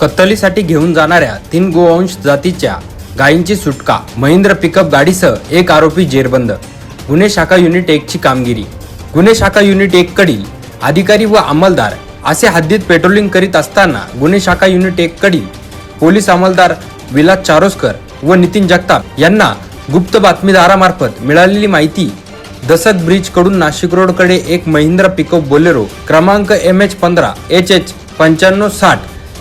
कत्तलीसाठी घेऊन जाणाऱ्या तीन गोवंश जातीच्या गायींची सुटका. महिंद्र पिकअप गाडीसह एक आरोपी जेरबंद. गुन्हे शाखा युनिट एकची कामगिरी. गुन्हे शाखा युनिट एककडील अधिकारी व अंमलदार असे हद्दीत पेट्रोलिंग करीत असताना गुन्हे शाखा युनिट एककडील पोलीस अंमलदार विलास चारोस्कर व नितीन जगताप यांना गुप्त बातमीदारामार्फत मिळालेली माहिती दसत ब्रिजकडून नाशिक रोडकडे एक महिंद्रा पिकअप बोलेरो क्रमांक एम एच पंधरा एच एच पंच्याण्णव साठ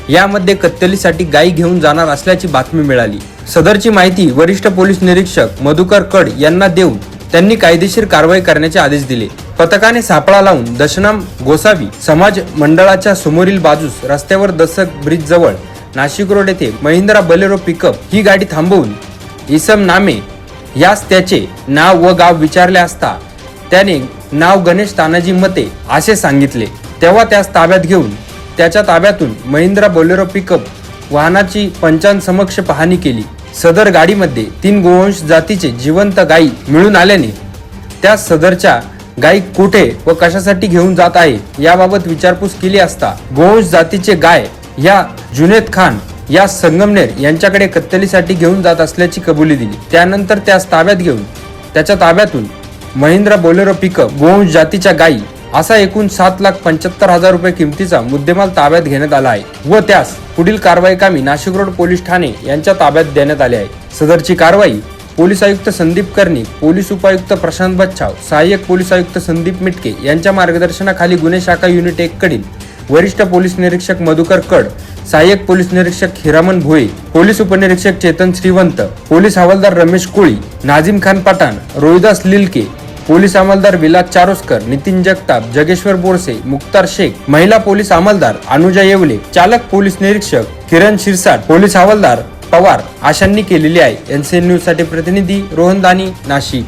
यामध्ये कत्तलीसाठी गायी घेऊन जाणार असल्याची बातमी मिळाली. सदरची माहिती वरिष्ठ पोलीस निरीक्षक मधुकर कड यांना देऊन त्यांनी कायदेशीर कारवाई करण्याचे आदेश दिले. पथकाने सापळा लावून दशनाम गोसावी समाज मंडळाच्या समोरील बाजूस रस्त्यावर दसक ब्रिज जवळ नाशिक रोड येथे महिंद्रा बलेरो पिकअप ही गाडी थांबवून इसम नामे यास त्याचे नाव व गाव विचारले असता त्याने नाव गणेश तानाजी मते असे सांगितले. तेव्हा त्यास ताब्यात घेऊन त्याच्या ताब्यातून महिंद्रा बोलेरो पिकअप वाहनाची पंचांसमक्ष पाहणी केली. सदर गाडीमध्ये तीन गोवंश जातीचे जिवंत गायी मिळून आल्याने त्या सदरच्या गायी कुठे व कशासाठी घेऊन जात आहे याबाबत विचारपूस केली असता गोवंश जातीचे गाय या जुनेद खान या संगमनेर यांच्याकडे कत्तलीसाठी घेऊन जात असल्याची कबुली दिली. त्यानंतर त्यास ताब्यात घेऊन त्याच्या ताब्यातून महिंद्रा बोलेरो पिकअप गोवंश जातीच्या गायी असा एकूण सात लाख पंच्याहत्तर हजार रुपये किमतीचा मुद्देमाल ताब्यात घेण्यात आला आहे व त्यास पुढील कारवाई कामी नाशिक रोड पोलीस ठाणे यांच्या ताब्यात देण्यात आले आहे. सदरची कारवाई पोलीस आयुक्त संदीप कर्णिक पोलीस उपायुक्त प्रशांत बच्छाव सहाय्यक पोलीस आयुक्त संदीप मिटके यांच्या मार्गदर्शनाखाली गुन्हे शाखा युनिट एक कडील वरिष्ठ पोलीस निरीक्षक मधुकर कड सहाय्यक पोलीस निरीक्षक हिरामन भोये पोलीस उपनिरीक्षक चेतन श्रीवंत पोलीस हवालदार रमेश कोळी नाझीम खान पठाण रोहिदास लिलके पोलीस अंमलदार विलास चारोस्कर नितीन जगताप जगेश्वर बोरसे मुक्तार शेख महिला पोलीस अंमलदार अनुजा येवले चालक पोलीस निरीक्षक किरण शिरसाट पोलीस हवालदार पवार आशांनी केलेली आहे. एनसीएन न्यूजसाठी प्रतिनिधी रोहन दानी नाशिक.